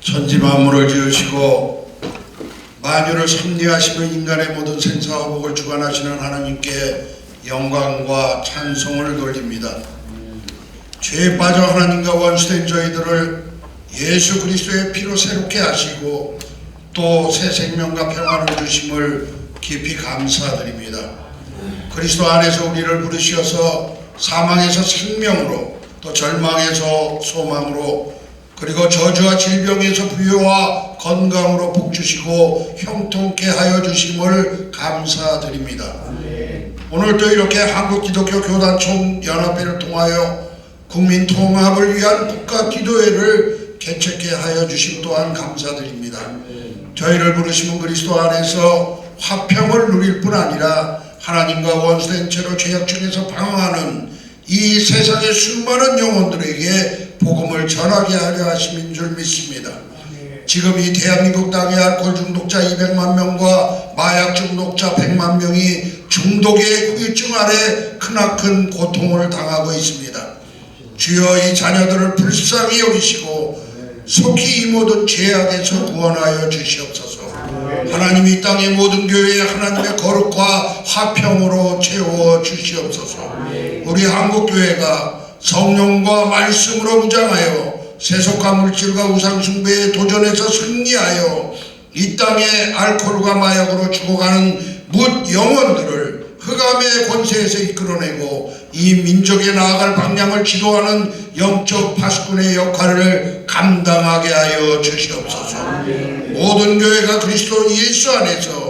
천지 만물을 지으시고 만유를 섭리하시며 인간의 모든 생사와 복을 주관하시는 하나님께 영광과 찬송을 돌립니다. 죄에 빠져 하나님과 원수된 저희들을 예수 그리스도의 피로 새롭게 하시고 또 새 생명과 평안을 주심을 깊이 감사드립니다. 그리스도 안에서 우리를 부르시어서 사망에서 생명으로 또 절망에서 소망으로 그리고 저주와 질병에서 부여와 건강으로 복주시고 형통케 하여 주심을 감사드립니다. 오늘도 이렇게 한국기독교 교단총 연합회를 통하여 국민 통합을 위한 국가 기도회를 개최케 하여 주심 또한 감사드립니다. 저희를 부르시면 그리스도 안에서 화평을 누릴 뿐 아니라 하나님과 원수된 채로 죄악 중에서 방황하는 이 세상의 수많은 영혼들에게 복음을 전하게 하려 하심인 줄 믿습니다. 지금 이 대한민국 땅의 알코올 중독자 200만 명과 마약 중독자 100만 명이 중독의 후유증 아래 크나큰 고통을 당하고 있습니다. 주여 이 자녀들을 불쌍히 여기시고 속히 이 모든 죄악에서 구원하여 주시옵소서. 하나님 이 땅의 모든 교회에 하나님의 거룩과 화평으로 채워 주시옵소서. 우리 한국 교회가 성령과 말씀으로 무장하여 세속화 물질과 우상 숭배에 도전해서 승리하여 이 땅에 알코올과 마약으로 죽어가는 묻 영혼들을 흑암의 권세에서 이끌어내고 이 민족에 나아갈 방향을 지도하는 영적 파수꾼의 역할을 감당하게 하여 주시옵소서. 모든 교회가 그리스도 예수 안에서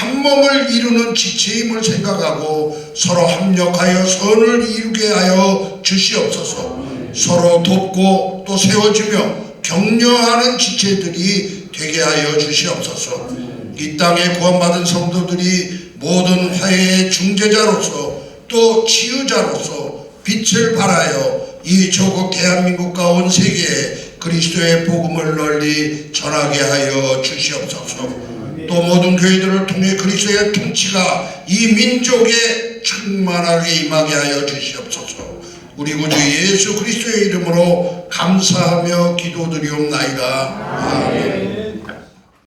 한 몸을 이루는 지체임을 생각하고 서로 합력하여 선을 이루게 하여 주시옵소서. 서로 돕고 또 세워주며 격려하는 지체들이 되게 하여 주시옵소서. 이 땅에 구원받은 성도들이 모든 화해의 중재자로서 또 치유자로서 빛을 발하여 이 조국 대한민국과 온 세계에 그리스도의 복음을 널리 전하게 하여 주시옵소서. 또 모든 교회들을 통해 그리스도의 통치가 이 민족에 충만하게 임하게 하여 주시옵소서. 우리 구주 예수 그리스도의 이름으로 감사하며 기도드리옵나이다. 아멘.